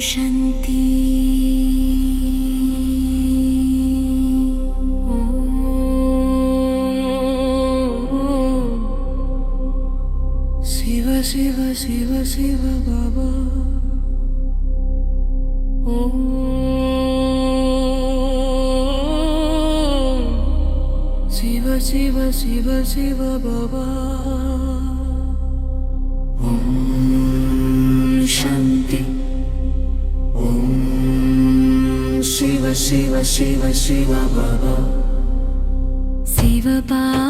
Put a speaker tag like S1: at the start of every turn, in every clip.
S1: शान्ति शिव शिव शिव शिव बाबा ॐ शिव शिव शिव शिव बाबा Shiva Shiva Baba Shiva Baba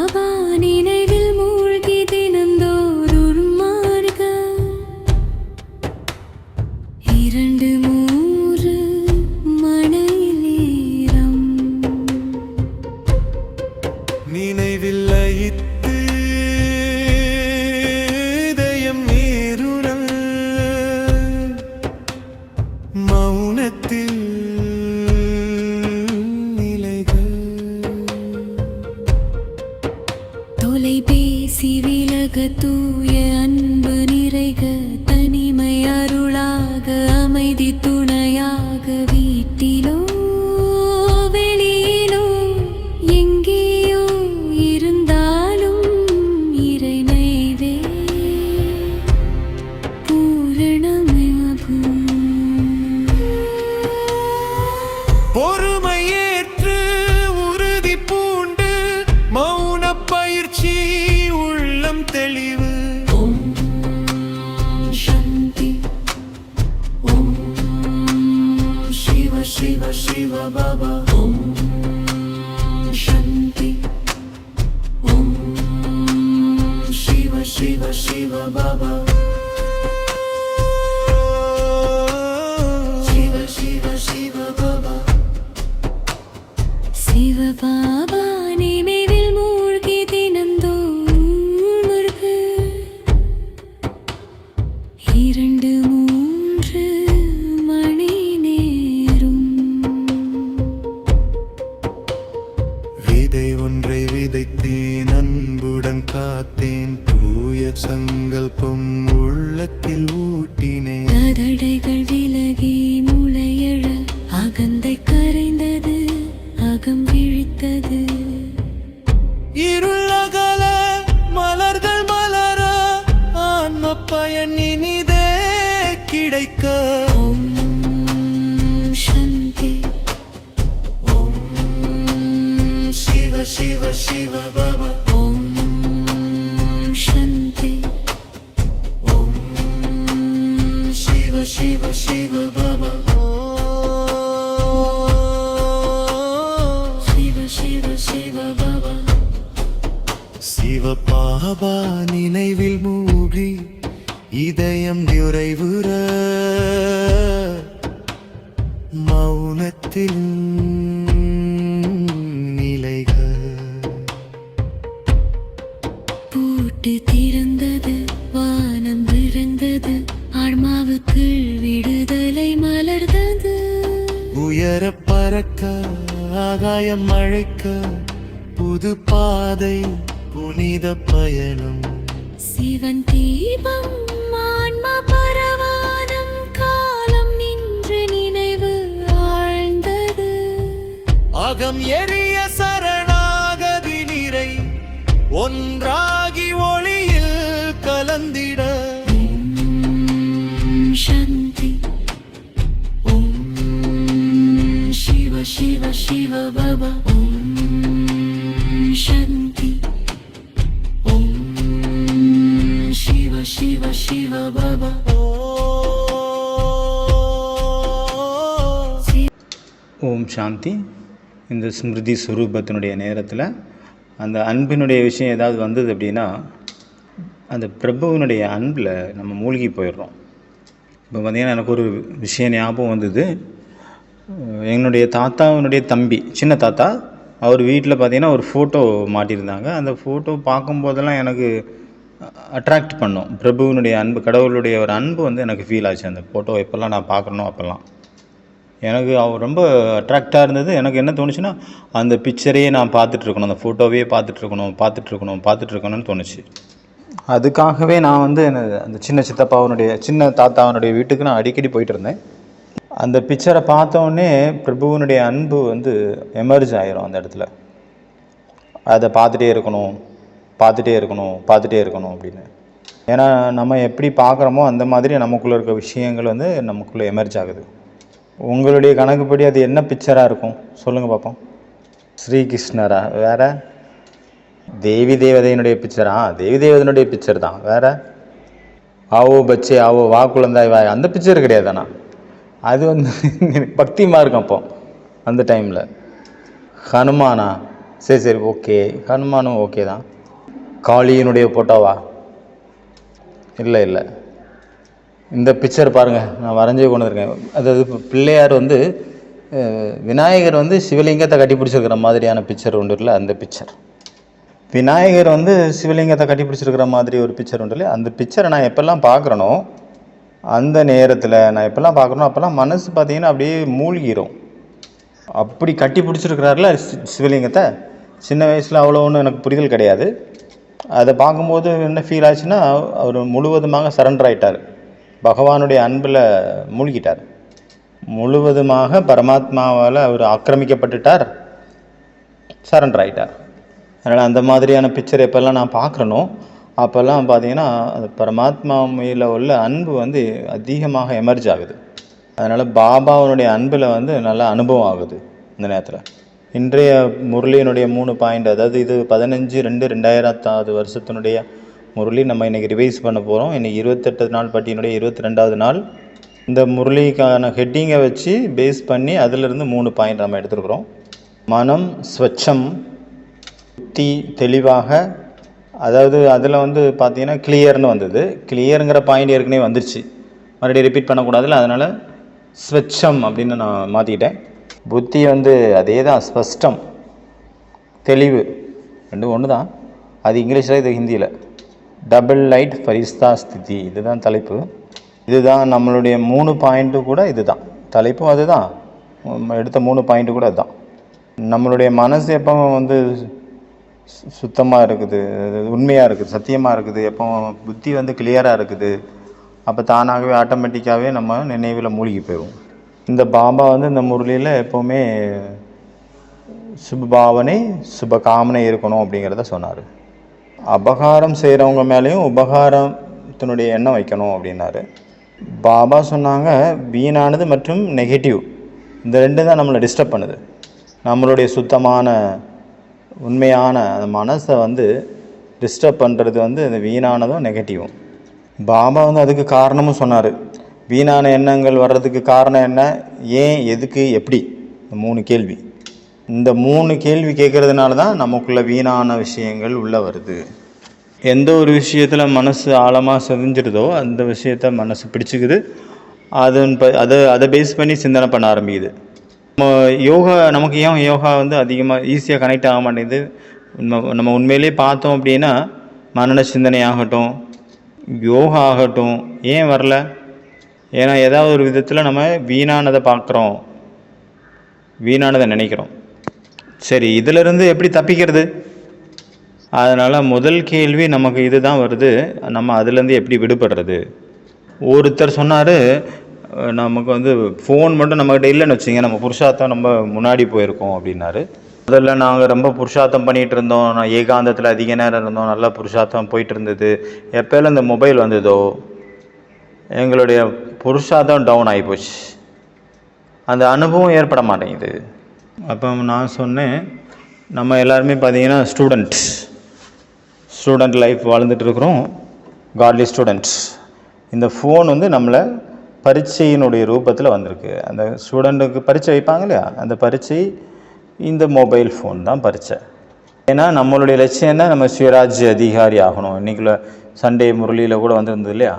S1: Shiva Shiva
S2: Shiva அகம் எரிய சரணாகதி நிறை ஒன்றாகி ஒளியில் கலந்திட.
S1: ஓம் சாந்தி. ஓம் சிவ சிவ சிவ பாபா ஓம் சாந்தி. ஓம் சிவ சிவ சிவ பாபா
S3: ஓம் சாந்தி. இந்த ஸ்மிருதி சுரூபத்தினுடைய நேரத்தில் அந்த அன்பினுடைய விஷயம் ஏதாவது வந்தது அப்படின்னா அந்த பிரபுவினுடைய அன்பில் நம்ம மூழ்கி போயிடுறோம். இப்போ பார்த்திங்கன்னா எனக்கு ஒரு விஷயம் ஞாபகம் வந்தது. என்னுடைய தாத்தாவினுடைய தம்பி சின்ன தாத்தா அவர் வீட்டில் பார்த்திங்கன்னா ஒரு ஃபோட்டோ மாட்டியிருந்தாங்க. அந்த ஃபோட்டோ பார்க்கும்போதெல்லாம் எனக்கு அட்ராக்ட் பண்ணும். பிரபுவினுடைய அன்பு கடவுளுடைய ஒரு அன்பு வந்து எனக்கு ஃபீல் ஆச்சு. அந்த ஃபோட்டோ எப்போல்லாம் நான் பார்க்குறனோ அப்போல்லாம். எனக்கு அவர் ரொம்ப அட்ராக்டாக இருந்தது. எனக்கு என்ன தோணுச்சுன்னா அந்த பிக்சரையே நான் பார்த்துட்ருக்கணும் அந்த ஃபோட்டோவையே பார்த்துட்ருக்கணும் பார்த்துட்ருக்கணும் பார்த்துட்ருக்கணும்னு தோணுச்சு. அதுக்காகவே நான் வந்து என்ன- அந்த சின்ன சித்தப்பாவனுடைய சின்ன தாத்தாவனுடைய வீட்டுக்கு நான் அடிக்கடி போயிட்டு இருந்தேன் அந்த பிக்சரை பார்த்தோன்னே பிரபுவனுடைய அன்பு வந்து எமர்ஜ் ஆயிரும் அந்த இடத்துல. அதை பார்த்துட்டே இருக்கணும் பார்த்துட்டே இருக்கணும் பார்த்துட்டே இருக்கணும் அப்படின்னு. ஏன்னா நம்ம எப்படி பார்க்குறோமோ அந்த மாதிரி நமக்குள்ளே இருக்க விஷயங்கள் வந்து நமக்குள்ளே எமர்ஜ் ஆகுது. உங்களுடைய கணக்குப்படி அது என்ன பிக்சராக இருக்கும்? சொல்லுங்கள் பார்ப்போம் ஸ்ரீகிருஷ்ணரா வேற? தேவி தேவதையினுடைய பிக்சரா தேவி தேவதையினுடைய பிக்சர் தான். வேற? ஆவோ பச்சே ஆவோ வா குழந்தாய் வாய். அந்த பிக்சர் கிடையாது ஆனால் அது வந்து பக்திமாக இருக்கும் அப்போ அந்த டைமில் ஹனுமானா? சரி சரி ஓகே ஹனுமானும் ஓகே தான். காளியினுடைய போட்டோவா இல்லை இல்லை. இந்த பிக்சர் பாருங்கள் நான் வரைஞ்சே கொண்டு இருக்கேன் அதாவது பிள்ளையார் வந்து விநாயகர் வந்து சிவலிங்கத்தை கட்டி பிடிச்சிருக்கிற மாதிரியான பிக்சர் ஒன்று இல்லை அந்த பிக்சர் விநாயகர் வந்து சிவலிங்கத்தை கட்டிப்பிடிச்சிருக்கிற மாதிரி ஒரு பிக்சர் உண்டு இல்லையா? அந்த பிக்சரை நான் எப்போல்லாம் பார்க்குறனோ அந்த நேரத்தில் நான் எப்பெல்லாம் பார்க்குறனோ அப்போல்லாம் மனசு பார்த்தீங்கன்னா அப்படியே மூழ்கிரும். அப்படி கட்டி பிடிச்சிருக்கிறாருல சிவலிங்கத்தை. சின்ன வயசில் அவ்வளோ ஒன்றும் எனக்கு புரிதல் கிடையாது. அதை பார்க்கும்போது என்ன ஃபீல் ஆச்சுன்னா அவர் முழுவதுமாக சரண்டர் ஆயிட்டார். பகவானுடைய அன்பில் மூழ்கிட்டார். முழுவதுமாக பரமாத்மாவால் அவர் ஆக்கிரமிக்கப்பட்டுட்டார். சரண்டர் ஆகிட்டார் அதனால் அந்த மாதிரியான பிக்சர் எப்போல்லாம் நான் பார்க்குறனோ அப்போல்லாம் பார்த்தீங்கன்னா அது பரமாத்மா மேல உள்ள அன்பு வந்து அதிகமாக எமர்ஜ் ஆகுது. அதனால் பாபாவுடைய அன்பில் வந்து நல்லா அனுபவம் ஆகுது இந்த நேரத்தில். இன்றைய முரளியினுடைய மூணு பாயிண்ட் அதாவது இது பதினஞ்சு ரெண்டு ரெண்டாயிரத்தாவது வருஷத்தினுடைய முரளி நம்ம இன்றைக்கி ரிவைஸ் பண்ண போகிறோம் இன்றைக்கி இருபத்தெட்டு நாள் பட்டியினுடைய இருபத்தி ரெண்டாவது நாள். இந்த முரளிக்கான ஹெட்டிங்கை வச்சு பேஸ் பண்ணி அதிலிருந்து மூணு பாயிண்ட் நம்ம எடுத்துருக்குறோம். மனம் ஸ்வச்சம் புத்தி தெளிவாக அதாவது அதில் வந்து பார்த்திங்கன்னா கிளியர்னு வந்தது. கிளியருங்கிற பாயிண்ட் ஏற்கனவே வந்துருச்சு. மறுபடியும் ரிப்பீட் பண்ணக்கூடாதுல்ல அதனால் ஸ்வச்சம் அப்படின்னு நான் மாற்றிக்கிட்டேன் புத்தி வந்து அதே தான் ஸ்பஷ்டம். தெளிவு. ரெண்டும் ஒன்று தான் அது இங்கிலீஷில் இது ஹிந்தியில். டபுள் லைட் ஃபரிஸ்தா ஸ்திதி இதுதான் தலைப்பு. இதுதான் நம்மளுடைய மூணு பாயிண்ட்டு கூட இதுதான். தலைப்பும் அதுதான். எடுத்த மூணு பாயிண்ட்டு கூட அதுதான். நம்மளுடைய மனசு எப்போ வந்து சுத்தமாக இருக்குது. உண்மையாக இருக்குது சத்தியமாக இருக்குது. எப்போ புத்தி வந்து கிளியராக இருக்குது. அப்போ தானாகவே ஆட்டோமேட்டிக்காகவே நம்ம நினைவில் மூழ்கி போயிடும் இந்த பாபா வந்து இந்த முரளியில் எப்போவுமே சுப பாவனை சுபகாமனை இருக்கணும் அப்படிங்கிறத சொன்னார். அபகாரம் செய்கிறவங்க மேலேயும் உபகாரத்தினுடைய எண்ணம் வைக்கணும் அப்படின்னாரு. பாபா சொன்னாங்க வீணானது மற்றும் நெகட்டிவ் இந்த ரெண்டு தான் நம்மளை டிஸ்டர்ப் பண்ணுது. நம்மளுடைய சுத்தமான உண்மையான அந்த மனசை வந்து டிஸ்டர்ப் பண்ணுறது வந்து இந்த வீணானதும் நெகட்டிவும் பாபா வந்து அதுக்கு காரணமும் சொன்னார். வீணான எண்ணங்கள் வர்றதுக்கு காரணம் என்ன? ஏன் எதுக்கு எப்படி? இந்த மூணு கேள்வி. இந்த மூணு கேள்வி கேட்கறதுனால தான் நமக்குள்ளே வீணான விஷயங்கள் உள்ளே வருது. எந்த ஒரு விஷயத்தில் மனசு ஆழமாக செதிஞ்சிடுதோ அந்த விஷயத்த மனசு பிடிச்சிக்குது. அதன் ப அதை அதை பேஸ் பண்ணி சிந்தனை பண்ண ஆரம்பிக்குது. நம்ம யோகா நமக்கு ஏன் யோகா வந்து அதிகமாக ஈஸியாக கனெக்ட் ஆக மாட்டேங்குது? நம்ம நம்ம உண்மையிலேயே பார்த்தோம் அப்படின்னா மனன சிந்தனை ஆகட்டும் யோகா ஆகட்டும் ஏன் வரல? ஏன்னா ஏதாவது ஒரு விதத்தில் நம்ம வீணானதை பார்க்குறோம். வீணானதை நினைக்கிறோம். சரி இதிலிருந்து எப்படி தப்பிக்கிறது? அதனால் முதல் கேள்வி நமக்கு இதுதான் வருது. நம்ம அதுலேருந்து எப்படி விடுபடுறது? ஒருத்தர் சொன்னார் நமக்கு வந்து ஃபோன் மட்டும் நம்மக்கிட்ட இல்லைன்னு வச்சுங்க நம்ம புருஷார்த்தம் நம்ம முன்னாடி போயிருக்கோம் அப்படின்னாரு. முதல்ல நாங்கள் ரொம்ப புருஷார்த்தம் பண்ணிகிட்டு இருந்தோம். நான் ஏகாந்தத்தில் அதிக நேரம் இருந்தோம். நல்லா புருஷார்த்தம் போயிட்டு இருந்தது. எப்போல்லாம் இந்த மொபைல் வந்ததோ எங்களுடைய புருஷார்த்தம் டவுன் ஆகிப்போச்சு அந்த அனுபவம் ஏற்பட மாட்டேங்குது. அப்போ நான் சொன்னேன் நம்ம எல்லாருமே பார்த்தீங்கன்னா ஸ்டூடெண்ட்ஸ் ஸ்டூடெண்ட் லைஃப் வாழ்ந்துட்டு இருக்கிறோம் காட்லி ஸ்டூடெண்ட்ஸ் இந்த ஃபோன் வந்து நம்மளை பரீட்சையினுடைய ரூபத்தில் வந்திருக்கு. அந்த ஸ்டூடெண்ட்டுக்கு பரீட்சை வைப்பாங்க இல்லையா? அந்த பரீட்சை இந்த மொபைல் ஃபோன் தான் பரீட்சை. ஏன்னா நம்மளுடைய லட்சியம் தான் நம்ம சுயராஜ்ய அதிகாரி ஆகணும். இன்றைக்குள்ள சண்டே முரளியில் கூட வந்திருந்தது இல்லையா?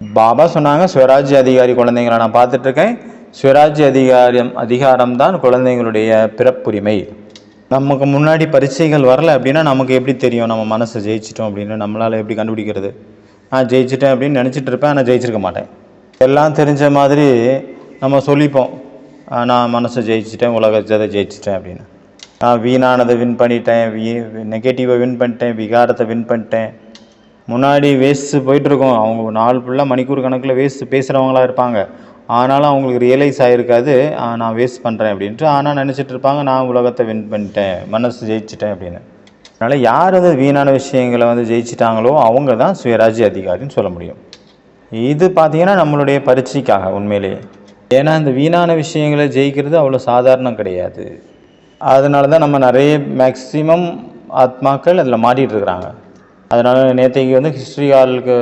S3: பாபா சொன்னாங்க சுயராஜ்ய அதிகாரி குழந்தைங்களை நான் பார்த்துட்ருக்கேன் சுயராஜ்ய அதிகாரம் அதிகாரம் தான் குழந்தைங்களுடைய பிறப்புரிமை. நமக்கு முன்னாடி பரீட்சைகள் வரல அப்படின்னா நமக்கு எப்படி தெரியும் நம்ம மனசை ஜெயிச்சிட்டோம் அப்படின்னு? நம்மளால் எப்படி கண்டுபிடிக்கிறது? நான் ஜெயிச்சிட்டேன் அப்படின்னு நினச்சிட்டு இருப்பேன் ஆனால் ஜெயிச்சிருக்க மாட்டேன். எல்லாம் தெரிஞ்ச மாதிரி நம்ம சொல்லிப்போம். நான் மனசை ஜெயிச்சிட்டேன் உலகத்தை ஜெயிச்சிட்டேன் அப்படின்னு. நான் வீணானதை வின் பண்ணிட்டேன் வீ நெகட்டிவை வின் பண்ணிட்டேன் விகாரத்தை வின் பண்ணிட்டேன். முன்னாடி வேஸ்ட்டு போயிட்டுருக்கோம் அவங்க நாள் ஃபுல்லாக மணிக்கூர் கணக்கில் வேஸ்ட்டு பேசுகிறவங்களா இருப்பாங்க. ஆனாலும் அவங்களுக்கு ரியலைஸ் ஆகிருக்காது நான் வேஸ்ட் பண்ணுறேன் அப்படின்ட்டு. ஆனால் நினச்சிட்டு இருப்பாங்க நான் உலகத்தை வின் பண்ணிட்டேன் மனசு ஜெயிச்சிட்டேன் அப்படின்னு. அதனால் யார் வந்து வீணான விஷயங்களை வந்து ஜெயிச்சிட்டாங்களோ அவங்க தான் சுயராஜ்ய அதிகாரின்னு சொல்ல முடியும். இது பார்த்திங்கன்னா நம்மளுடைய பரீட்சைக்காக உண்மையிலேயே. ஏன்னா இந்த வீணான விஷயங்களை ஜெயிக்கிறது அவ்வளோ சாதாரணம் கிடையாது. அதனால தான் நம்ம நிறைய மேக்ஸிமம் ஆத்மாக்கள் அதில் மாட்டிகிட்ருக்குறாங்க அதனால் நேற்றைக்கு வந்து ஹிஸ்ட்ரி ஹாலுக்கு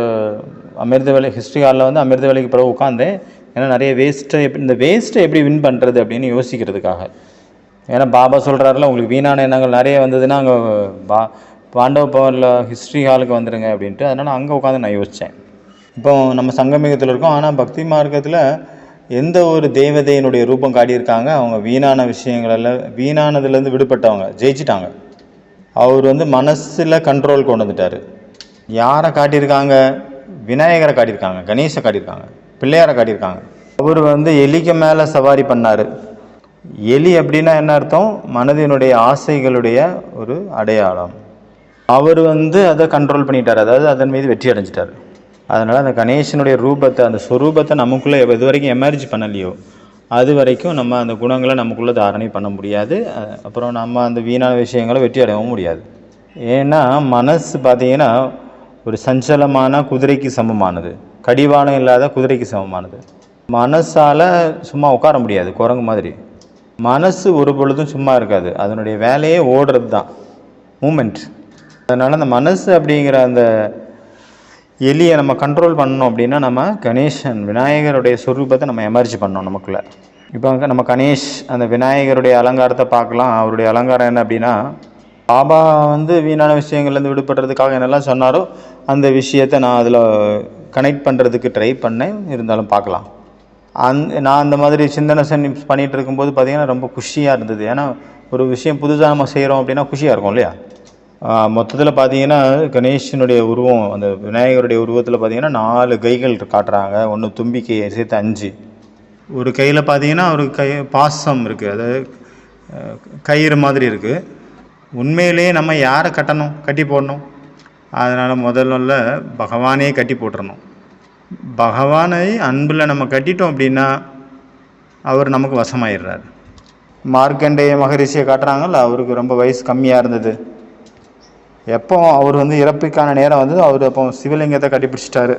S3: அமிர்த வேலை ஹிஸ்ட்ரி ஹாலில் வந்து அமிர்த வேலைக்கு பிறகு உட்காந்தேன் ஏன்னா நிறைய வேஸ்ட்டை இந்த வேஸ்ட்டை எப்படி வின் பண்ணுறது அப்படின்னு யோசிக்கிறதுக்காக. ஏன்னா பாபா சொல்கிறாருல உங்களுக்கு வீணான எண்ணங்கள் நிறைய வந்ததுன்னா அங்கே பா பாண்டவ பவனில் ஹிஸ்ட்ரி ஹாலுக்கு வந்துடுங்க அப்படின்ட்டு. அதனால் அங்கே உட்காந்து நான் யோசித்தேன் இப்போ நம்ம சங்கமிகத்தில் இருக்கோம். ஆனால் பக்தி மார்க்கத்தில் எந்த ஒரு தேவதையினுடைய ரூபம் காட்டியிருக்காங்க அவங்க வீணான விஷயங்களில் வீணானதுலேருந்து விடுபட்டவங்க ஜெயிச்சிட்டாங்க. அவர் வந்து மனசில் கண்ட்ரோல் கொண்டு வந்துட்டார். யாரை காட்டியிருக்காங்க? விநாயகரை காட்டியிருக்காங்க கணேசை காட்டியிருக்காங்க. பிள்ளையாரை காட்டியிருக்காங்க. அவர் வந்து எலிக்கு மேலே சவாரி பண்ணார். எலி அப்படின்னா என்ன அர்த்தம்? மனதினுடைய ஆசைகளுடைய ஒரு அடையாளம். அவர் வந்து அதை கண்ட்ரோல் பண்ணிட்டார். அதாவது அதன் மீது வெற்றி அடைஞ்சிட்டார். அதனால் அந்த கணேசனுடைய ரூபத்தை அந்த ஸ்வரூபத்தை நமக்குள்ளே இது வரைக்கும் எமர்ஜ் பண்ணலையோ அது வரைக்கும் நம்ம அந்த குணங்களை நமக்குள்ளே தாரணை பண்ண முடியாது. அப்புறம் நம்ம அந்த வீணான விஷயங்களை வெற்றி அடையவும் முடியாது. ஏன்னா மனசு பார்த்திங்கன்னா ஒரு சஞ்சலமான குதிரைக்கு சமமானது. கடிவாளம் இல்லாத குதிரைக்கு சமமானது. மனசால் சும்மா உட்கார முடியாது குரங்கு மாதிரி. மனசு ஒரு பொழுதும் சும்மா இருக்காது. அதனுடைய வேலையே ஓடுறது தான். மூமெண்ட் அதனால் அந்த மனசு அப்படிங்கிற அந்த எலியை நம்ம கண்ட்ரோல் பண்ணோம் அப்படின்னா நம்ம கணேசன் விநாயகருடைய சொரூபத்தை நம்ம எமர்ஜ் பண்ணோம் நமக்குள்ள. இப்போ நம்ம கணேஷ் அந்த விநாயகருடைய அலங்காரத்தை பார்க்கலாம். அவருடைய அலங்காரம் என்ன அப்படின்னா பாபா வந்து வீணான விஷயங்கள்லேருந்து விடுபடுறதுக்காக என்னெல்லாம் சொன்னாரோ அந்த விஷயத்தை நான் அதில் கனெக்ட் பண்ணுறதுக்கு ட்ரை பண்ணேன். இருந்தாலும் பார்க்கலாம். அந் நான் அந்த மாதிரி சிந்தனை செஞ்சு பண்ணிகிட்டு இருக்கும்போது பார்த்தீங்கன்னா ரொம்ப குஷியாக இருந்தது. ஏன்னா ஒரு விஷயம் புதுசாக நம்ம செய்கிறோம் அப்படின்னா குஷியாக இருக்கும் இல்லையா? மொத்தத்தில் பார்த்தீங்கன்னா கணேசனுடைய உருவம் அந்த விநாயகருடைய உருவத்தில் பார்த்தீங்கன்னா நாலு கைகள் காட்டுறாங்க. ஒன்று தும்பிக்கையை சேர்த்து அஞ்சு. ஒரு கையில் பார்த்தீங்கன்னா ஒரு கை பாசம் இருக்குது அதாவது கயிறு மாதிரி இருக்குது உண்மையிலேயே நம்ம யாரை கட்டணும்? கட்டி போடணும். அதனால் முதல்ல பகவானே கட்டி போட்டுறணும். பகவானை அன்பில் நம்ம கட்டிட்டோம் அப்படின்னா அவர் நமக்கு வசமாயிடுறார். மார்க்கண்டேய மகரிஷியை காட்டுறாங்கல்ல அவருக்கு ரொம்ப வயசு கம்மியாக இருந்தது. எப்போ அவர் வந்து இறப்புக்கான நேரம் வந்தது அவர் அப்போ சிவலிங்கத்தை கட்டிப்பிடிச்சிட்டாரு.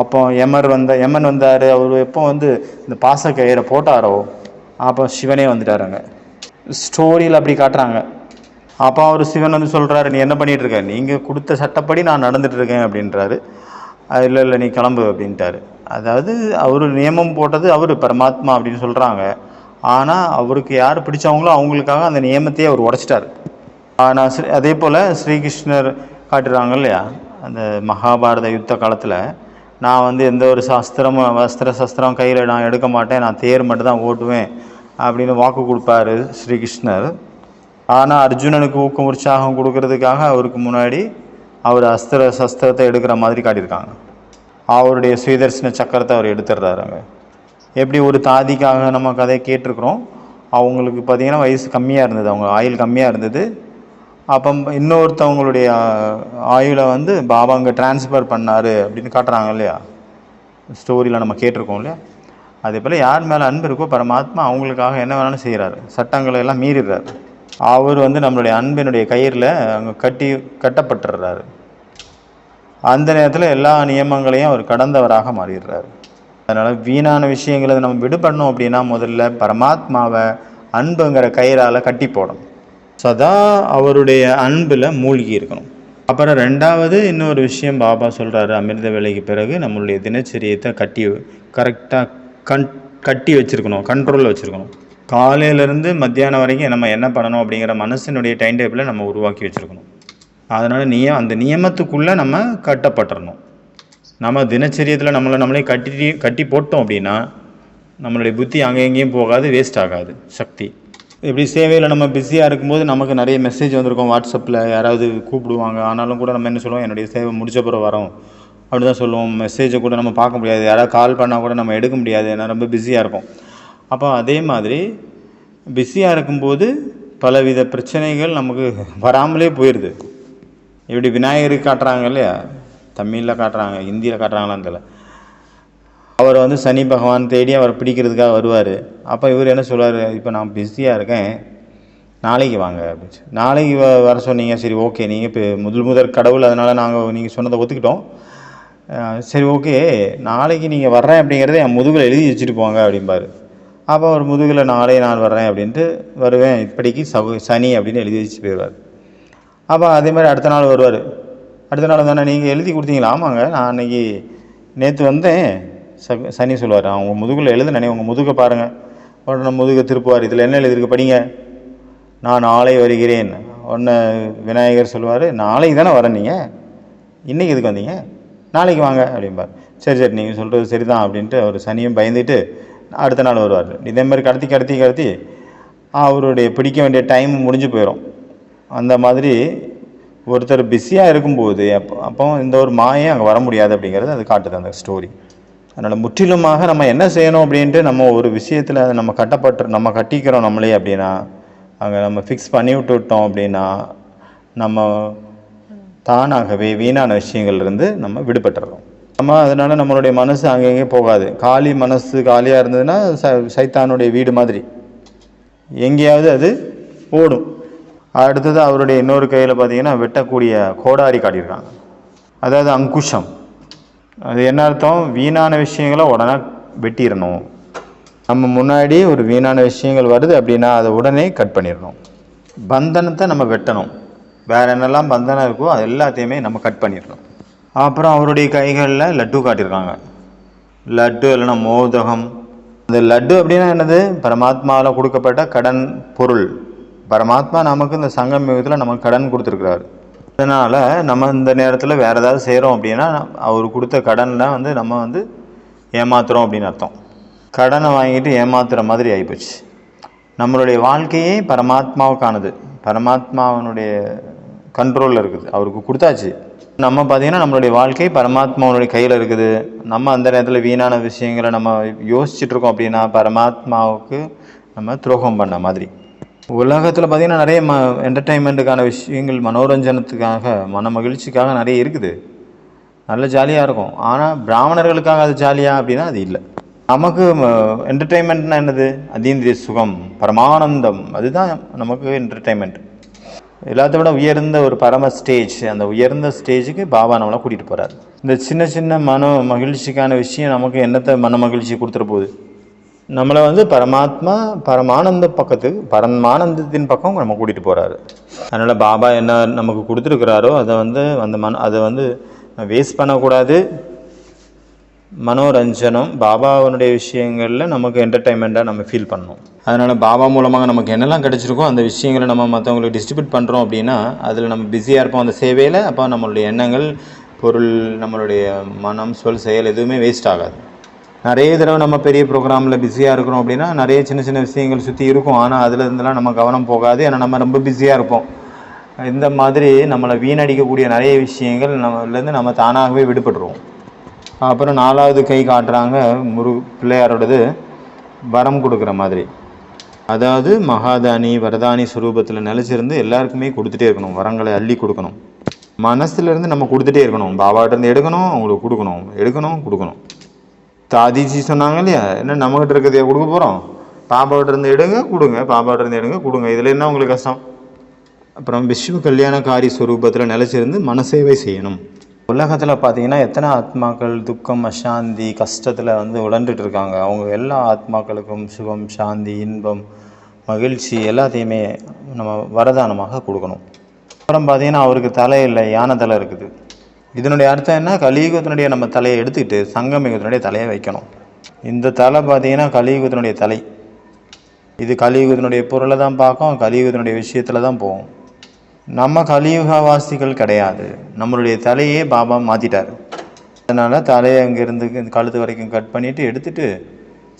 S3: அப்போ எமர் வந்த எமன் வந்தார் அவர் எப்போ வந்து இந்த பாச கயிறை போட்டாரோ அப்போ சிவனே வந்துட்டாருங்க ஸ்டோரியில் அப்படி காட்டுறாங்க. அப்போ அவர் சிவன் வந்து சொல்கிறாரு நீ என்ன பண்ணிகிட்ருக்க நீங்கள் கொடுத்த சட்டப்படி நான் நடந்துகிட்ருக்கேன் இருக்கேன் அப்படின்றாரு. இல்லை இல்லை நீ கிளம்பு அப்படின்ட்டாரு. அதாவது அவர் நியமம் போட்டது அவர் பரமாத்மா அப்படின்னு சொல்கிறாங்க ஆனால் அவருக்கு யார் பிடிச்சவங்களோ அவங்களுக்காக அந்த நியமத்தையே அவர் உடைச்சிட்டார். ஆனால் ஸ்ரீ அதே போல் ஸ்ரீகிருஷ்ணர் காட்டுறாங்க இல்லையா அந்த மகாபாரத யுத்த காலத்தில் நான் வந்து எந்த ஒரு சாஸ்திரமும் வஸ்திர சஸ்திரம் கையில் நான் எடுக்க மாட்டேன் நான் தேர் மட்டும் தான் ஓட்டுவேன் அப்படின்னு வாக்கு கொடுப்பாரு ஸ்ரீகிருஷ்ணர். ஆனால் அர்ஜுனனுக்கு ஊக்கம் உற்சாகம் கொடுக்கறதுக்காக அவருக்கு முன்னாடி அவர் அஸ்திர சஸ்திரத்தை எடுக்கிற மாதிரி காட்டியிருக்காங்க. அவருடைய சுயதர்சன சக்கரத்தை அவர் எடுத்துடுறாருங்க எப்படி ஒரு தாதிக்காக நம்ம கதையை கேட்டிருக்கிறோம் அவங்களுக்கு பார்த்திங்கன்னா வயசு கம்மியாக இருந்தது அவங்க ஆயுள் கம்மியாக இருந்தது. அப்போ இன்னொருத்தவங்களுடைய ஆயுளை வந்து பாபா அங்கே டிரான்ஸ்ஃபர் பண்ணார் அப்படின்னு காட்டுறாங்க இல்லையா? ஸ்டோரியில் நம்ம கேட்டிருக்கோம் இல்லையா? அதே போல் யார் மேலே அன்பு இருக்கோ பரமாத்மா அவங்களுக்காக என்ன வேணாலும் செய்கிறாரு சட்டங்களை எல்லாம் மீறிடுறாரு. அவர் வந்து நம்மளுடைய அன்பினுடைய கயிறில் அங்கே கட்டி கட்டப்பட்டுடுறாரு. அந்த நேரத்தில் எல்லா நியமங்களையும் அவர் கடந்தவராக மாறிடுறாரு. அதனால் வீணான விஷயங்களை நம்ம விடுபடணும் அப்படின்னா முதல்ல பரமாத்மாவை அன்புங்கிற கயிறால் கட்டி போடணும். சதா அவருடைய அன்பில் மூழ்கி இருக்கணும். அப்புறம் ரெண்டாவது இன்னொரு விஷயம் பாபா சொல்கிறாரு அமிர்த வேலைக்கு பிறகு நம்மளுடைய தினச்சரியத்தை கட்டி கரெக்டாக கண் கட்டி வச்சுருக்கணும் கண்ட்ரோலில் வச்சுருக்கணும். காலையிலேருந்து மத்தியானம் வரைக்கும் நம்ம என்ன பண்ணணும் அப்படிங்கிற மனசினுடைய டைம் டேபிளை நம்ம உருவாக்கி வச்சுருக்கணும். அதனால் நிய அந்த நியமத்துக்குள்ளே நம்ம கட்டப்பட்டுறணும். நம்ம தினச்சரியத்தில் நம்மளை நம்மளே கட்டி கட்டி போட்டோம் அப்படின்னா நம்மளுடைய புத்தி அங்கே எங்கேயும் போகாது வேஸ்ட் ஆகாது சக்தி. இப்படி சேவையில் நம்ம பிஸியாக இருக்கும்போது நமக்கு நிறைய மெசேஜ் வந்திருக்கும் வாட்ஸ்அப்பில் யாராவது கூப்பிடுவாங்க ஆனாலும் கூட நம்ம என்ன சொல்லுவோம் என்னுடைய சேவை முடிச்ச பிறகு வரோம். அப்படி தான் சொல்லுவோம். மெசேஜை கூட நம்ம பார்க்க முடியாது. யாராவது கால் பண்ணால் கூட நம்ம எடுக்க முடியாது. ஏன்னா ரொம்ப பிஸியாக இருக்கும். அப்போ அதே மாதிரி பிஸியாக இருக்கும்போது பலவித பிரச்சனைகள் நமக்கு வராமலே போயிடுது இப்படி விநாயகருக்கு காட்டுறாங்க இல்லையா? தமிழில் காட்டுறாங்க ஹிந்தியில் காட்டுறாங்களான்னு தெரியல. அவர் வந்து சனி பகவான் தேடி அவரை பிடிக்கிறதுக்காக வருவார். அப்போ இவர் என்ன சொல்வார்? இப்போ நான் பிஸியாக இருக்கேன். நாளைக்கு வாங்க அப்படின்னு நாளைக்கு வ- வர சொன்னீங்க. சரி ஓகே. நீங்கள் இப்போ முதல் முதற் கடவுள் அதனால் நாங்கள் நீங்கள் சொன்னதை ஒத்துக்கிட்டோம். சரி ஓகே. நாளைக்கு நீங்கள் வர்றேன் அப்படிங்கிறத என் முதுகில் எழுதி வச்சுட்டு போங்க அப்படிம்பார். அப்போ அவர் முதுகில் நாளை நான் வர்றேன் அப்படின்ட்டு வருவேன். இப்படிக்கு சகு சனி அப்படின்னு எழுதி வச்சு போயிடுவார். அப்போ அதேமாதிரி அடுத்த நாள் வருவார். அடுத்த நாள் தானே நீங்கள் எழுதி கொடுத்தீங்களா? ஆமாங்க. நான் அன்னைக்கு நேற்று வந்தேன். ச சனி சொல்லுவார் அவங்க முதுகில் எழுதுனே உங்கள் முதுகை பாருங்கள் உடனே முதுகை திருப்புவார். இதில் என்ன எழுதியிருக்கு படிங்க. நான் நாளை வருகிறேன். உடனே விநாயகர் சொல்லுவார் நாளைக்கு தானே வரேன் நீங்கள் இன்றைக்கி எதுக்கு வந்தீங்க? நாளைக்கு வாங்க. அப்படிம்பார். சரி சரி நீங்கள் சொல்கிறது சரி தான் அப்படின்ட்டு அவர் சனியும் பயந்துட்டு அடுத்த நாள் வருவார். இதே மாதிரி கடத்தி கடத்தி கடத்தி அவருடைய பிடிக்க வேண்டிய டைம் முடிஞ்சு போயிடும் அந்த மாதிரி ஒருத்தர் பிஸியாக இருக்கும்போது அப்போ அப்போ இந்த ஒரு மாயே அங்கே வர முடியாது அப்படிங்கிறது அது காட்டுது அந்த ஸ்டோரி அதனால் முற்றிலுமாக நம்ம என்ன செய்யணும் அப்படின்ட்டு நம்ம ஒரு விஷயத்தில் நம்ம கட்டப்பட்டு நம்ம கட்டிக்கிறோம் நம்மளே அப்படின்னா அங்கே நம்ம ஃபிக்ஸ் பண்ணி விட்டுட்டோம் அப்படின்னா நம்ம தானாகவே வீணான விஷயங்கள்லேருந்து நம்ம விடுபட்டுறோம். நம்ம அதனால் நம்மளுடைய மனசு அங்கங்கே போகாது. காலி மனசு காலியாக இருந்ததுன்னா ச சைத்தானுடைய வீடு மாதிரி. எங்கேயாவது அது ஓடும். அடுத்தது அவருடைய இன்னொரு கையில் பார்த்தீங்கன்னா வெட்டக்கூடிய கோடாரி காட்டியிருக்காங்க. அதாவது அங்குஷம். அது என்ன அர்த்தம்? வீணான விஷயங்களை உடனே வெட்டிடணும் நம்ம முன்னாடி ஒரு வீணான விஷயங்கள் வருது அப்படின்னா அதை உடனே கட் பண்ணிடணும் பந்தனத்தை நம்ம வெட்டணும். வேறு என்னெல்லாம் பந்தனம் இருக்கோ அது எல்லாத்தையுமே நம்ம கட் பண்ணிடணும் அப்புறம் அவருடைய கைகளில் லட்டு காட்டியிருக்காங்க. லட்டு இல்லைன்னா மோதகம். இந்த லட்டு அப்படின்னா என்னது? பரமாத்மாவில் கொடுக்கப்பட்ட கடன் பொருள். பரமாத்மா நமக்கு இந்த சங்கம் யுகத்தில் நமக்கு கடன் கொடுத்துருக்குறாரு. அதனால் நம்ம இந்த நேரத்தில் வேறு ஏதாவது செய்கிறோம் அப்படின்னா அவர் கொடுத்த கடனில் வந்து நம்ம வந்து ஏமாத்துறோம் அப்படின்னு அர்த்தம். கடனை வாங்கிட்டு ஏமாத்துகிற மாதிரி ஆகிப்போச்சு நம்மளுடைய வாழ்க்கையே பரமாத்மாவுக்கானது. பரமாத்மாவனுடைய கண்ட்ரோலில் இருக்குது. அவருக்கு கொடுத்தாச்சு. நம்ம பார்த்தீங்கன்னா நம்மளுடைய வாழ்க்கை பரமாத்மாவனுடைய கையில் இருக்குது. நம்ம அந்த நேரத்தில் வீணான விஷயங்களை நம்ம யோசிச்சுட்ருக்கோம் அப்படின்னா பரமாத்மாவுக்கு நம்ம துரோகம் பண்ண மாதிரி. உலகத்தில் பார்த்தீங்கன்னா நிறைய ம என்டர்டெயின்மெண்ட்டுக்கான விஷயங்கள் மனோரஞ்சனத்துக்காக மன மகிழ்ச்சிக்காக நிறைய இருக்குது. நல்ல ஜாலியாக இருக்கும். ஆனால் பிராமணர்களுக்காக அது ஜாலியாக அப்படின்னா அது இல்லை. நமக்கு என்டர்டெயின்மெண்ட்னா என்னது? அதீந்திரிய சுகம் பரமானந்தம். அதுதான் நமக்கு என்டர்டெயின்மெண்ட் எல்லாத்த விட உயர்ந்த ஒரு பரம ஸ்டேஜ் அந்த உயர்ந்த ஸ்டேஜுக்கு பாபா நம்மளை கூட்டிகிட்டு போகிறார் இந்த சின்ன சின்ன மன மகிழ்ச்சிக்கான விஷயம் நமக்கு என்னத்தை மன மகிழ்ச்சி கொடுத்துட்டு போகுது? நம்மளை வந்து பரமாத்மா பரமானந்த பக்கத்துக்கு பரமானந்தத்தின் பக்கம் நம்ம கூட்டிகிட்டு போகிறாரு அதனால் பாபா என்ன நமக்கு கொடுத்துருக்குறாரோ அதை வந்து அந்த மன அதை வந்து வேஸ்ட் பண்ணக்கூடாது. மனோரஞ்சனம் பாபாவனுடைய விஷயங்களில் நமக்கு என்டர்டைன்மெண்ட்டாக நம்ம ஃபீல் பண்ணணும். அதனால் பாபா மூலமாக நமக்கு என்னெல்லாம் கிடச்சிருக்கோ அந்த விஷயங்களை நம்ம மற்றவங்களுக்கு டிஸ்ட்ரிபியூட் பண்ணுறோம் அப்படின்னா அதில் நம்ம பிஸியாக இருப்போம் அந்த சேவையில் அப்போ நம்மளுடைய எண்ணங்கள் பொருள் நம்மளுடைய மனம் சொல் செயல் எதுவுமே வேஸ்ட் ஆகாது. நிறைய தடவை நம்ம பெரிய ப்ரோக்ராமில் பிஸியாக இருக்கிறோம் அப்படின்னா நிறைய சின்ன சின்ன விஷயங்கள் சுற்றி இருக்கும். ஆனால் அதில் இருந்தெல்லாம் நம்ம கவனம் போகாது. ஏன்னா நம்ம ரொம்ப பிஸியாக இருப்போம். இந்த மாதிரி நம்மளை வீணடிக்கக்கூடிய நிறைய விஷயங்கள் நம்மலேருந்து நம்ம தானாகவே விடுபட்டுருவோம். அப்புறம் நாலாவது கை காட்டுறாங்க முரு பிள்ளையாரோடது வரம் கொடுக்குற மாதிரி. அதாவது மகாதானி வரதானி சுரூபத்தில் நிலச்சிருந்து எல்லாருக்குமே கொடுத்துட்டே இருக்கணும். வரங்களை அள்ளி கொடுக்கணும். மனசுலேருந்து நம்ம கொடுத்துட்டே இருக்கணும். பாபாட்டிருந்து எடுக்கணும் அவங்களுக்கு கொடுக்கணும். எடுக்கணும் கொடுக்கணும். தாதிஜி சொன்னாங்க இல்லையா? என்ன நம்மகிட்ட இருக்கிறதைய கொடுக்க போகிறோம் பாப்பாவிட்ட இருந்து எடுங்க கொடுங்க. பாப்பாவிட்ட இருந்து எடுங்க கொடுங்க. இதில் என்ன உங்களுக்கு கஷ்டம்? அப்புறம் விஸ்வ கல்யாணக்காரி ஸ்வரூபத்தில் நிலச்சிருந்து மனசேவை செய்யணும். உலகத்தில் பார்த்தீங்கன்னா எத்தனை ஆத்மாக்கள் துக்கம் அசாந்தி கஷ்டத்தில் வந்து உழண்டுட்டு இருக்காங்க. அவங்க எல்லா ஆத்மாக்களுக்கும் சுகம் சாந்தி இன்பம் மகிழ்ச்சி எல்லாத்தையுமே நம்ம வரதானமாக கொடுக்கணும். அப்புறம் பார்த்தீங்கன்னா அவருக்கு தலை இல்லை யானை தலை இருக்குது. இதனுடைய அர்த்தம் என்ன? கலியுகத்தினுடைய நம்ம தலையை எடுத்துக்கிட்டு சங்கமிகத்தினுடைய தலையை வைக்கணும். இந்த தலை பார்த்தீங்கன்னா கலியுகத்தினுடைய தலை. இது கலியுகத்தினுடைய பொருளை தான் பார்க்கும் கலியுகத்தினுடைய விஷயத்தில் தான் போகும். நம்ம கலியுகவாசிகள் கிடையாது. நம்மளுடைய தலையே பாபா மாற்றிட்டார் அதனால் தலையை அங்கேருந்து கழுத்து வரைக்கும் கட் பண்ணிவிட்டு எடுத்துட்டு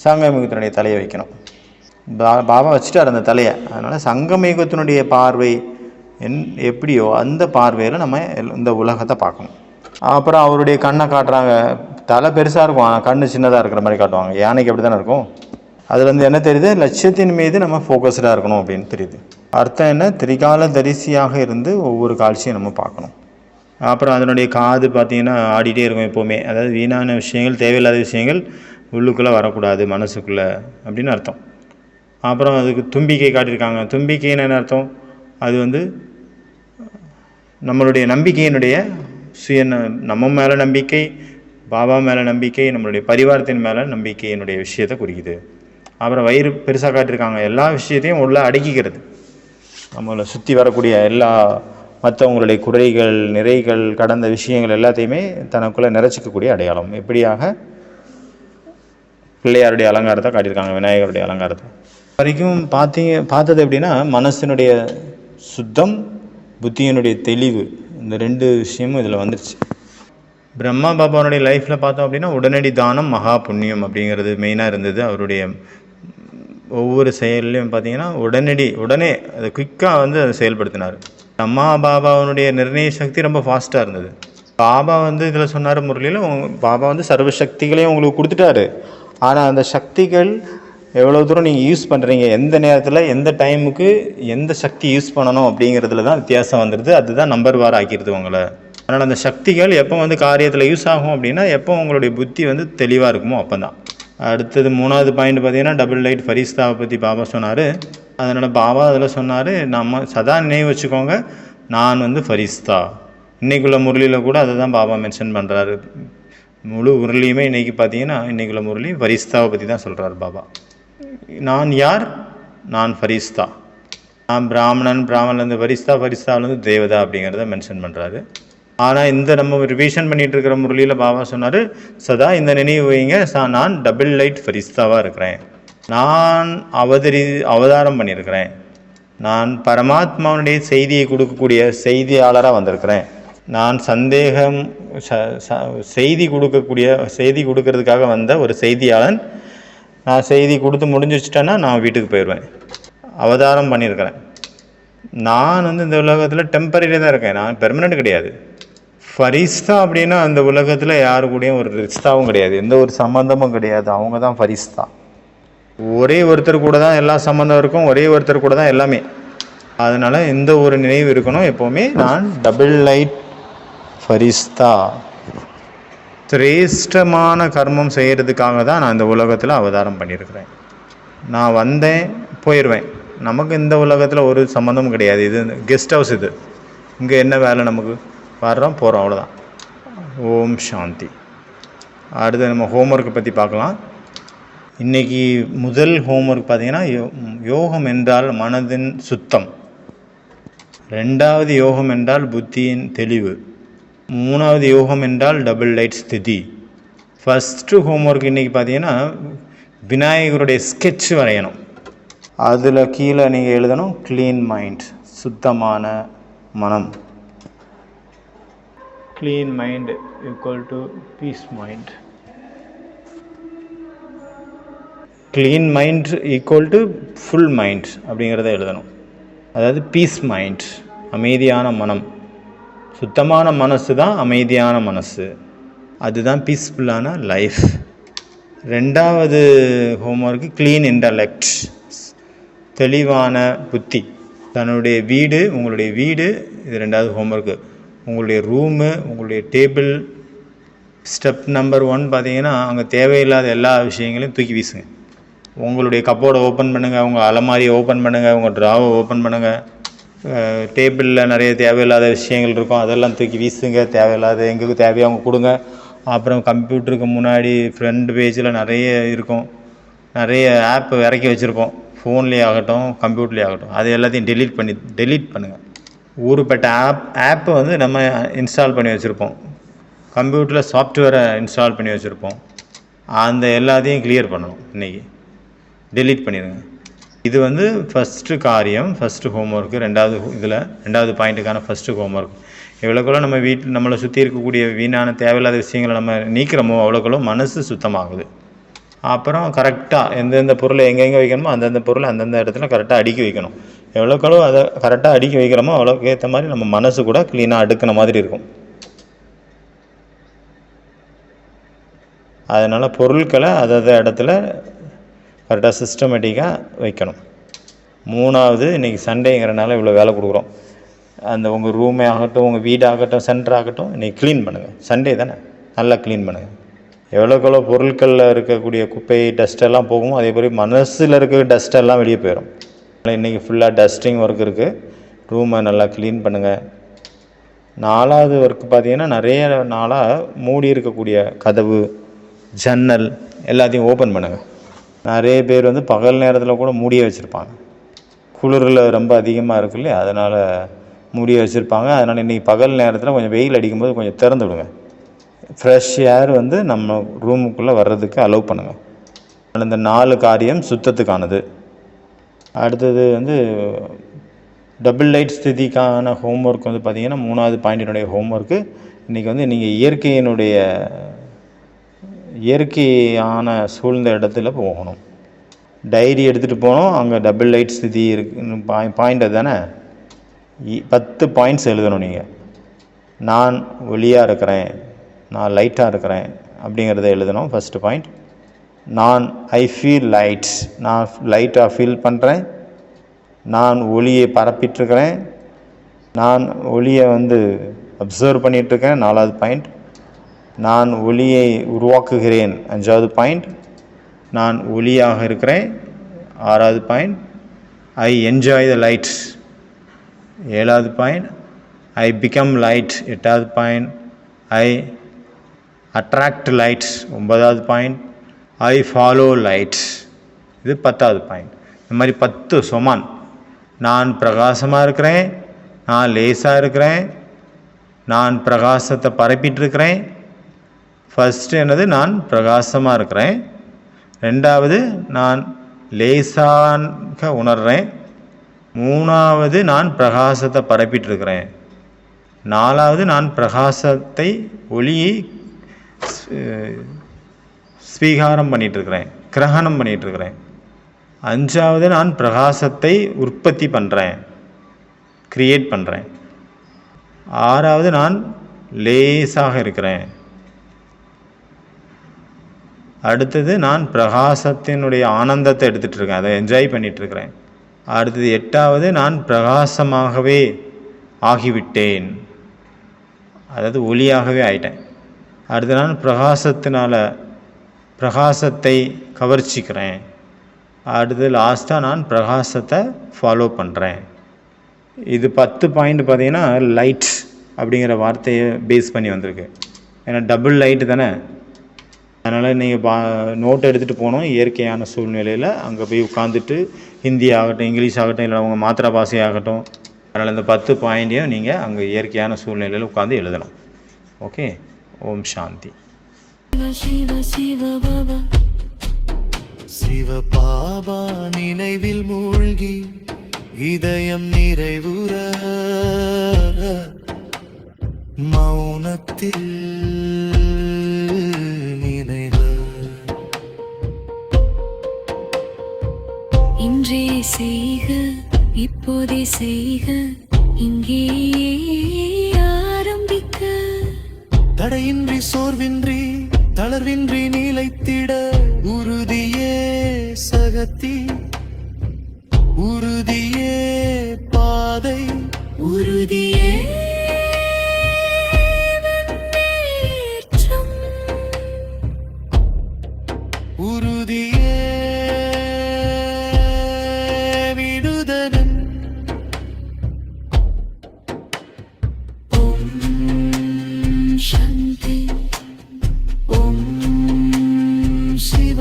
S3: சங்கமிகத்தினுடைய தலையை வைக்கணும். பா பாபா வச்சுட்டார் அந்த தலையை. அதனால் சங்கமிகத்தினுடைய பார்வை என் எப்படியோ அந்த பார்வையில் நம்ம எல்- இந்த உலகத்தை பார்க்கணும். அப்புறம் அவருடைய கண்ணை காட்டுறாங்க. தலை பெருசாக இருக்கும். ஆனால் கண்ணு சின்னதாக இருக்கிற மாதிரி காட்டுவாங்க. யானைக்கு அப்படி தானே இருக்கும்? அதுலேருந்து என்ன தெரியுது? லட்சியத்தின் மீது நம்ம ஃபோக்கஸ்டாக இருக்கணும் அப்படின்னு தெரியுது. அர்த்தம் என்ன? திரிகால தரிசியாக இருந்து ஒவ்வொரு காட்சியும் நம்ம பார்க்கணும். அப்புறம் அதனுடைய காது பார்த்திங்கன்னா ஆடிட்டே இருக்கும் எப்போவுமே. அதாவது வீணான விஷயங்கள் தேவையில்லாத விஷயங்கள் உள்ளுக்குள்ளே வரக்கூடாது மனசுக்குள்ளே அப்படின்னு அர்த்தம். அப்புறம் அதுக்கு தும்பிக்கை காட்டியிருக்காங்க. தும்பிக்கைன்னு என்ன அர்த்தம்? அது வந்து நம்மளுடைய நம்பிக்கையினுடைய சுய நம்ம மேலே நம்பிக்கை பாபா மேலே நம்பிக்கை நம்மளுடைய பரிவாரத்தின் மேலே நம்பிக்கையினுடைய விஷயத்தை குறிக்குது. அப்புறம் வயிறு பெருசாக காட்டியிருக்காங்க. எல்லா விஷயத்தையும் உள்ள அடக்கிக்கிறது. நம்மளை சுற்றி வரக்கூடிய எல்லா மற்றவங்களுடைய குறைகள் நிறைகள் கடந்த விஷயங்கள் எல்லாத்தையுமே தனக்குள்ளே நிறைச்சிக்கக்கூடிய அடையாளம். எப்படியாக? பிள்ளையாருடைய அலங்காரத்தை காட்டியிருக்காங்க விநாயகருடைய அலங்காரத்தை. வரைக்கும் பார்த்தீங்க பார்த்தது எப்படின்னா மனசினுடைய சுத்தம் புத்தியினுடைய தெளிவு. இந்த ரெண்டு விஷயமும் இதில் வந்துருச்சு. பிரம்மா பாபாவுடைய லைஃப்பில் பார்த்தோம் அப்படின்னா உடனடி தானம் மகா புண்ணியம் அப்படிங்கிறது மெயினாக இருந்தது. அவருடைய ஒவ்வொரு செயல்லையும் பார்த்தீங்கன்னா உடனடி உடனே அதை குயிக்காக வந்து அதை செயல்படுத்தினார். அம்மா பாபாவுடைய நிர்ணய சக்தி ரொம்ப ஃபாஸ்ட்டாக இருந்தது. பாபா வந்து இதில் சொன்னார் முரளியில் பாபா வந்து சர்வ சக்திகளையும் உங்களுக்கு கொடுத்துட்டாரு. ஆனால் அந்த சக்திகள் எவ்வளோ தூரம் நீங்கள் யூஸ் பண்ணுறீங்க எந்த நேரத்தில் எந்த டைமுக்கு எந்த சக்தி யூஸ் பண்ணணும் அப்படிங்கிறதுல தான் வித்தியாசம் வந்துடுது அதுதான் நம்பர் வார் ஆக்கிடுது உங்களை. அதனால் அந்த சக்திகள் எப்போ வந்து காரியத்தில் யூஸ் ஆகும் அப்படின்னா எப்போ உங்களுடைய புத்தி வந்து தெளிவாக இருக்குமோ அப்போ தான் அடுத்தது மூணாவது பாயிண்ட் பார்த்தீங்கன்னா டபுள் லைட் ஃபரிஸ்தாவை பற்றி பாபா சொன்னார். அதனால் பாபா அதில் சொன்னார் நம்ம சதா நினைவு வச்சுக்கோங்க நான் வந்து ஃபரிஸ்தா இன்றைக்குள்ள முரளியில் கூட அதை தான் பாபா மென்ஷன் பண்ணுறாரு முழு உருளியுமே இன்றைக்கி பார்த்தீங்கன்னா இன்றைக்குள்ள முரளி ஃபரிஸ்தாவை பற்றி தான் சொல்கிறார் பாபா. நான் யார்? நான் ஃபரிஸ்தா. நான் பிராமணன் பிராமணன்லேருந்து ஃபரிஸ்தா ஃபரிஸ்தாவிலேருந்து தேவதா அப்படிங்கிறத மென்ஷன் பண்ணுறாரு ஆனால் இந்த நம்ம ரிவிஷன் பண்ணிகிட்டு இருக்கிற முரளியில் பாபா சொன்னார் சதா இந்த நினைவு வைங்க சா- நான் டபுள் லைட் ஃபரிஸ்தாவாக இருக்கிறேன். நான் அவதரி அவதாரம் பண்ணியிருக்கிறேன். நான் பரமாத்மாவுடைய செய்தியை கொடுக்கக்கூடிய செய்தியாளராக வந்திருக்கிறேன். நான் சந்தேகம் ச- ச- செய்தி கொடுக்கக்கூடிய செய்தி கொடுக்கறதுக்காக வந்த ஒரு செய்தியாளன் நான் செய்தி கொடுத்து முடிஞ்சு வச்சுட்டேன்னா நான் வீட்டுக்கு போயிடுவேன். அவதாரம் பண்ணியிருக்கிறேன். நான் வந்து இந்த உலகத்தில் டெம்பரரி தான் இருக்கேன். நான் பெர்மனெண்ட் கிடையாது. ஃபரிஸ்தா அப்படின்னா அந்த உலகத்தில் யாரு கூடயும் ஒரு ரிஸ்தாவும் கிடையாது. எந்த ஒரு சம்மந்தமும் கிடையாது. அவங்க தான் ஃபரிஸ்தா. ஒரே ஒருத்தர் கூட தான் எல்லா சம்மந்தம் இருக்கும். ஒரே ஒருத்தர் கூட தான் எல்லாமே. அதனால் எந்த ஒரு நினைவு இருக்கணும்? எப்போவுமே நான் டபுள் லைட் ஃபரிஸ்தா. சிரேஷ்டமான கர்மம் செய்கிறதுக்காக தான் நான் இந்த உலகத்தில் அவதாரம் பண்ணியிருக்கிறேன். நான் வந்தேன் போயிடுவேன் நமக்கு இந்த உலகத்தில் ஒரு சம்மந்தமும் கிடையாது. இது கெஸ்ட் ஹவுஸ் இது. இங்கே என்ன வேலை நமக்கு? வர்றோம் போகிறோம் அவ்வளோதான் ஓம் சாந்தி. அடுத்து நம்ம ஹோம்ஒர்க்கை பற்றி பார்க்கலாம். இன்றைக்கி முதல் ஹோம்ஒர்க் பார்த்தீங்கன்னா யோ- யோகம் என்றால் மனதின் சுத்தம். ரெண்டாவது யோகம் என்றால் புத்தியின் தெளிவு. மூணாவது யோகம் என்றால் டபுள் லைட் ஸ்திதி. ஃபஸ்ட்டு ஹோம்ஒர்க் இன்றைக்கி பார்த்தீங்கன்னா விநாயகருடைய ஸ்கெட்ச் வரையணும். அதில் கீழே நீங்கள் எழுதணும் க்ளீன் மைண்ட் சுத்தமான மனம். Clean mind equal to peace mind clean mind equal to full mind அப்படிங்கிறத எழுதணும். அதாவது பீஸ் மைண்ட் அமைதியான மனம். சுத்தமான மனசு தான் அமைதியான மனசு. அதுதான் பீஸ்ஃபுல்லான லைஃப் ரெண்டாவது ஹோம்ஒர்க்கு க்ளீன் இன்டலெக்ட் தெளிவான புத்தி. தன்னுடைய வீடு உங்களுடைய வீடு இது ரெண்டாவது ஹோம்ஒர்க்கு உங்களுடைய ரூமு உங்களுடைய டேபிள் ஸ்டெப் நம்பர் ஒன் பார்த்தீங்கன்னா அங்கே தேவையில்லாத எல்லா விஷயங்களையும் தூக்கி வீசுங்க. உங்களுடைய கப்போர்டை ஓப்பன் பண்ணுங்கள் உங்கள் அலமாரியை ஓப்பன் பண்ணுங்கள் உங்கள் ட்ராவை ஓப்பன் பண்ணுங்கள் டேபிளில் நிறைய தேவையில்லாத விஷயங்கள் இருக்கும். அதெல்லாம் தூக்கி வீசுங்க. தேவையில்லாத எங்களுக்கு தேவையோ அவங்க கொடுங்க. அப்புறம் கம்ப்யூட்டருக்கு முன்னாடி ஃப்ரண்ட் பேஜில் நிறைய இருக்கும். நிறைய ஆப் இறக்கி வச்சுருப்போம். ஃபோன்லேயே ஆகட்டும் கம்ப்யூட்டர்லேயே ஆகட்டும். அது எல்லாத்தையும் டெலீட் பண்ணி டெலீட் பண்ணுங்கள் ஊருப்பட்ட ஆப் ஆப்பை வந்து நம்ம இன்ஸ்டால் பண்ணி வச்சுருப்போம். கம்ப்யூட்டரில் சாஃப்ட்வேரை இன்ஸ்டால் பண்ணி வச்சுருப்போம். அந்த எல்லாத்தையும் கிளியர் பண்ணணும் இன்றைக்கி டெலீட் பண்ணிடுங்க. இது வந்து ஃபஸ்ட்டு காரியம் ஃபஸ்ட்டு ஹோம்ஒர்க்கு ரெண்டாவது இதில் ரெண்டாவது பாயிண்ட்டுக்கான ஃபஸ்ட்டு ஹோம்ஒர்க் எவ்வளோக்குள்ள நம்ம வீட்டில் நம்மளை சுற்றி இருக்கக்கூடிய வீணான தேவையில்லாத விஷயங்களை நம்ம நீக்கிறோமோ அவ்வளோக்குள்ள மனசு சுத்தமாகுது. அப்புறம் கரெக்டாக எந்தெந்த பொருளை எங்கெங்கே வைக்கணுமோ அந்தந்த பொருளை அந்தந்த இடத்துல கரெக்டாக அடுக்கி வைக்கணும். எவ்வளோக்களோ அதை கரெக்டாக அடுக்கி வைக்கிறோமோ அவ்வளோக்கு ஏற்ற மாதிரி நம்ம மனசு கூட க்ளீனாக அடுக்கின மாதிரி இருக்கும். அதனால் பொருட்களை அதது இடத்துல கரெக்டாக சிஸ்டமேட்டிக்காக வைக்கணும். மூணாவது இன்றைக்கி சண்டேங்கிறனால இவ்வளோ வேலை கொடுக்குறோம். அந்த உங்கள் ரூமே ஆகட்டும் உங்கள் வீடாகட்டும் சென்டராகட்டும் சென்டர் ஆகட்டும் இன்றைக்கி க்ளீன் பண்ணுங்கள் சண்டே தானே? நல்லா க்ளீன் பண்ணுங்கள் எவ்வளோக்கு எவ்வளோ பொருட்களில் இருக்கக்கூடிய குப்பை டஸ்ட்டெல்லாம் போகும் போகுமோ அதே மாதிரி மனசில் இருக்க டஸ்ட்டெல்லாம் வெளியே போயிடும் இன்றைக்கி ஃபுல்லாக டஸ்டிங் ஒர்க் இருக்குது ரூமை நல்லா க்ளீன் பண்ணுங்கள் நாலாவது ஒர்க் பார்த்தீங்கன்னா நிறைய நாளாக மூடி இருக்கக்கூடிய கதவு ஜன்னல் எல்லாத்தையும் ஓப்பன் பண்ணுங்கள் நிறைய பேர் வந்து பகல் நேரத்தில் கூட மூடியே வச்சுருப்பாங்க. குளிரில் ரொம்ப அதிகமாக இருக்கு இல்லையா? அதனால் மூடியே வச்சுருப்பாங்க. அதனால் இன்றைக்கி பகல் நேரத்தில் கொஞ்சம் வெயில் அடிக்கும்போது கொஞ்சம் திறந்து விடுங்க. ஃப்ரெஷ் ஏர் வந்து நம்ம ரூமுக்குள்ளே வர்றதுக்கு அலோவ் பண்ணுங்கள் இந்த நாலு காரியம் சுத்தத்துக்கானது. அடுத்தது வந்து டபுள் லைட் ஸ்திதிக்கான ஹோம்ஒர்க் வந்து பார்த்திங்கன்னா மூணாவது பாயிண்டினுடைய ஹோம்ஒர்க்கு இன்றைக்கி வந்து நீங்கள் இயற்கையினுடைய இயற்கையான சூழ்ந்த இடத்துல போகணும். டைரி எடுத்துகிட்டு போனோம் அங்கே டபுள் லைட் ஸ்திதி இருக்கு பாய் பாயிண்ட் தானே இ- பத்து பாயிண்ட்ஸ் எழுதணும் நீங்கள் நான் ஒளியாக இருக்கிறேன் நான் லைட்டாக இருக்கிறேன் அப்படிங்கிறத எழுதணும் ஃபஸ்ட்டு பாயிண்ட். நான் ஐ ஃபீல் லைட்ஸ் நான் லைட்டாக ஃபீல் பண்ணுறேன் நான் ஒளியை பரப்பிட்டுருக்கிறேன் நான் ஒளியை வந்து அப்சர்வ் பண்ணிகிட்ருக்கேன் நாலாவது பாயிண்ட். நான் ஒளியை உருவாக்குகிறேன். அஞ்சாவது பாயிண்ட் நான் ஒளியாக இருக்கிறேன். ஆறாவது point I enjoy the lights ஏழாவது பாயிண்ட் ஐ பிகம் லைட் எட்டாவது பாயிண்ட் ஐ அட்ராக்ட் லைட்ஸ் ஒன்பதாவது பாயிண்ட் ஐ ஃபாலோ லைட்ஸ் இது பத்தாவது பாயிண்ட் இந்த மாதிரி பத்து சொமான். நான் பிரகாசமாக இருக்கிறேன். நான் லேசாக இருக்கிறேன். நான் பிரகாசத்தை பரப்பிட்டு இருக்கிறேன். ஃபஸ்ட்டு என்னது? நான் பிரகாசமாக இருக்கிறேன். ரெண்டாவது நான் லேசாக உணர்கிறேன் மூணாவது நான் பிரகாசத்தை பரப்பிட்டுருக்கிறேன். நாலாவது நான் பிரகாசத்தை ஒளியை ஸ்வீகாரம் பண்ணிகிட்ருக்கிறேன் கிரகணம் பண்ணிகிட்ருக்கிறேன் அஞ்சாவது நான் பிரகாசத்தை உற்பத்தி பண்ணுறேன் க்ரியேட் பண்ணுறேன் ஆறாவது நான் லேசாக இருக்கிறேன். அடுத்தது நான் பிரகாசத்தினுடைய ஆனந்தத்தை எடுத்துகிட்டு இருக்கேன் அதை என்ஜாய் பண்ணிட்டு இருக்கிறேன் அடுத்தது எட்டாவது நான் பிரகாசமாகவே ஆகிவிட்டேன். அதாவது ஒளியாகவே ஆயிட்டேன். அடுத்து நான் பிரகாசத்தினால் பிரகாசத்தை கவர்ச்சிக்கிறேன். அடுத்து லாஸ்ட்டாக நான் பிரகாசத்தை ஃபாலோ பண்ணுறேன் இது பத்து பாயிண்ட் பார்த்தீங்கன்னா லைட் அப்படிங்கிற வார்த்தையை பேஸ் பண்ணி வந்திருக்கு. ஏன்னா டபுள் லைட்டு தானே? அதனால் நீங்கள் பா நோட் எடுத்துகிட்டு போகணும். இயற்கையான சூழ்நிலையில் அங்கே போய் உட்காந்துட்டு ஹிந்தி ஆகட்டும் இங்கிலீஷ் ஆகட்டும் இல்லை உங்கள் மாத்திரா பாஷை ஆகட்டும் அதனால் இந்த பத்து பாயிண்ட்டையும் நீங்கள் அங்கே இயற்கையான சூழ்நிலையில் உட்காந்து எழுதணும் ஓகே ஓம் சாந்தி.
S2: சிவ பாபா நினைவில் மூழ்கி இதயம் நிறைவுற. மௌனத்தில்
S1: செய்க இப்போதே செய்க இங்கேயே ஆரம்பிக்க.
S2: தடையின்றி சோர்வின்றி தளர்வின்றி நிலைத்திட உறுதியே சகத்தி. உறுதியே பாதை.
S1: உறுதியே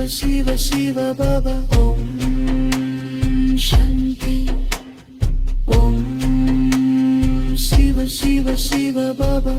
S2: சிவ சிவ சிவ பாபா
S1: ஓம் சாந்தி. ஓம்
S2: சிவ சிவ சிவ பாபா